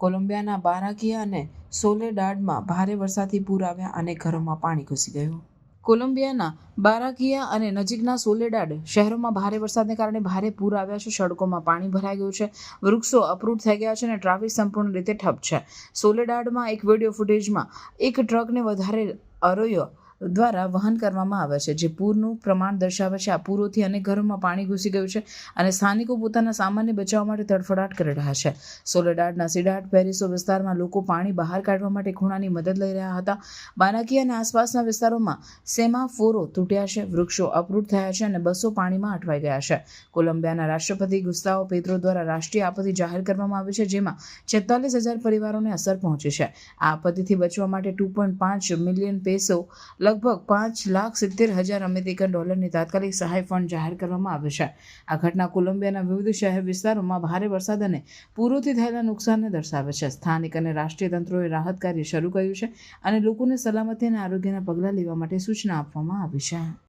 કોલંબિયાના બારાકિયા અને સોલેડાડમાં ભારે વરસાદથી પૂર આવ્યા અને ઘરોમાં પાણી ઘૂસી ગયું. કોલંબિયાના બારાકિયા અને નજીકના સોલેડાડ શહેરોમાં ભારે વરસાદને કારણે ભારે પૂર આવ્યા છે. સડકોમાં પાણી ભરાઈ ગયું છે. વૃક્ષો અપરૂટ થઈ ગયા છે અને ટ્રાફિક સંપૂર્ણ રીતે ઠપ છે. સોલેડાડમાં એક વીડિયો ફૂટેજમાં એક ટ્રકને વધારે અરોયો દ્વારા વહન કરવામાં આવે છે, જે પૂરનું પ્રમાણ દર્શાવે છે. આ પૂરોથી અનેક ઘરોમાં પાણી ઘૂસી ગયું છે અને સ્થાનિકો પોતાના સામાન્ય બચાવવા માટે તડફડાટ કરી રહ્યા છે. સોલેડાડના સિડાટ પેરિસો વિસ્તારમાં લોકો પાણી બહાર કાઢવા માટે ખૂણાની મદદ લઈ રહ્યા હતા. બાનાકી અને આસપાસના વિસ્તારોમાં સેમાફોરો તૂટ્યા છે, વૃક્ષો અપરૂટ થયા છે અને બસો પાણીમાં અટવાઈ ગયા છે. કોલંબિયાના રાષ્ટ્રપતિ ગુસ્તાવો પેત્રો દ્વારા રાષ્ટ્રીય આપત્તિ જાહેર કરવામાં આવી છે, જેમાં છેતાલીસ હજાર પરિવારોને અસર પહોંચી છે. આ આપત્તિથી બચવા માટે ટુ પોઈન્ટ પાંચ મિલિયન પેસો લગભગ પાંચ લાખ સિત્તેર હજાર અમેરિકન ડોલરની તાત્કાલિક સહાય ફંડ જાહેર કરવામાં આવ્યો છે. આ ઘટના કોલંબિયાના વિવિધ શહેર વિસ્તારોમાં ભારે વરસાદ અને પૂરોથી થયેલા નુકસાનને દર્શાવે છે. સ્થાનિક અને રાષ્ટ્રીય તંત્રોએ રાહત કાર્ય શરૂ કર્યું છે અને લોકોને સલામતી અને આરોગ્યના પગલાં લેવા માટે સૂચના આપવામાં આવી છે.